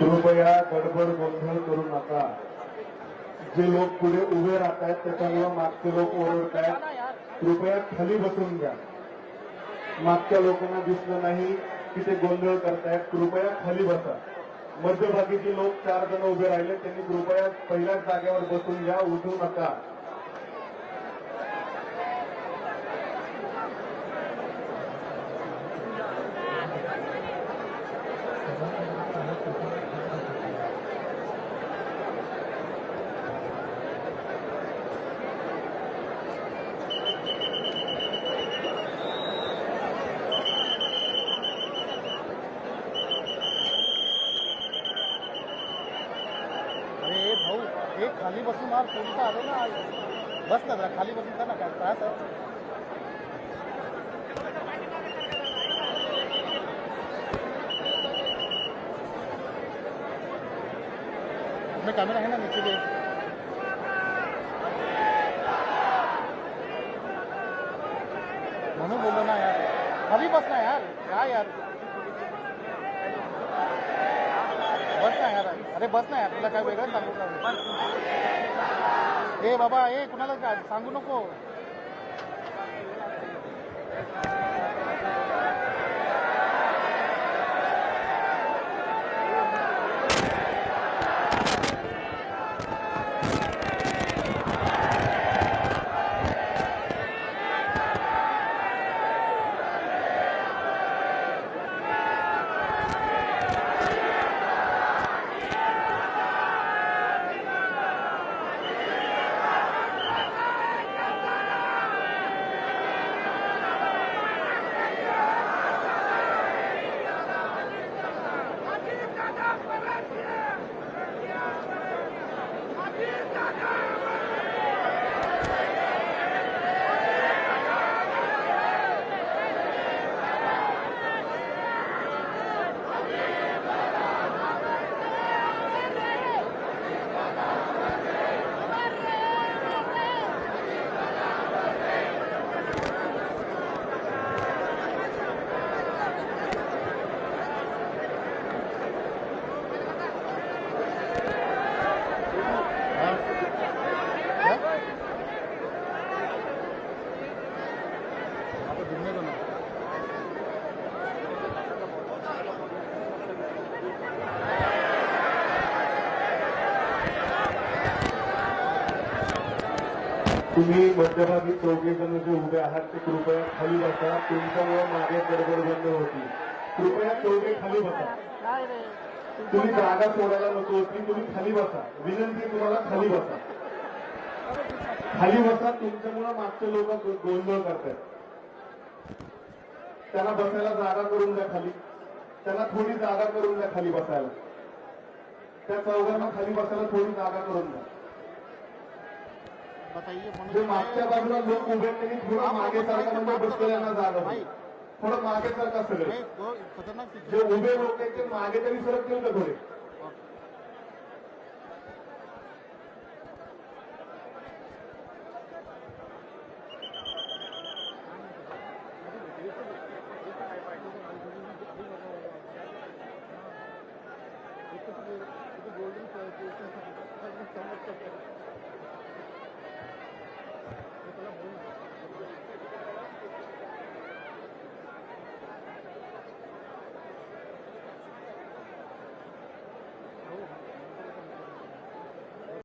कृपया गडबड गोंधळ करू नका. जे लोक पुढे उभे राहत आहेत त्याच्यामुळे मागचे लोक ओरडत आहेत कृपया खाली बसून घ्या. मागच्या लोकांना दिसलं नाही की ते गोंधळ करतायत. कृपया खाली बसा. मध्यभागी जे लोक चार जण उभे राहिले त्यांनी कृपया पहिल्याच जागेवर बसून घ्या उठू नका. अरे हे खाली बसून आज पोलिस आलो ना बस ना जरा खाली बसून कर ना, काय त्रास आहे कैमरा है ना नीचे के म्हणून बोललो ना यार। खाली बस ना यार, काय यार? अरे बस ना आपल्याला तुला काय वेगळं सांगू का ए बाबा ए कुणाला काय सांगू नको? तुम्ही मध्यभागी चौघे जण जे उभे आहात ते कृपया खाली बसा. तुमच्यामुळे मागे गडबड बंद होती कृपया चौघे खाली बसा. तुम्ही जागा सोडायला नको होती तुम्ही खाली बसा. विनंती तुम्हाला खाली बसा. खाली बसा. तुमच्यामुळे मागचे लोक गोंधळ करतायत. त्यांना बसायला जागा करून द्या खाली. त्यांना थोडी जागा करून द्या खाली बसायला. त्या चौघांना खाली बसायला थोडी जागा करून द्या. जे मागच्या बाजूला लोक उभे त्यांनी थोडं मागे सारखा म्हणजे बसलेल्यांना जागा होईल. थोडं मागे सारखा सगळे. जे उभे लोक आहेत ते मागे तरी सरकतील का थोडे? ಇದು ಗೋಲ್ಡನ್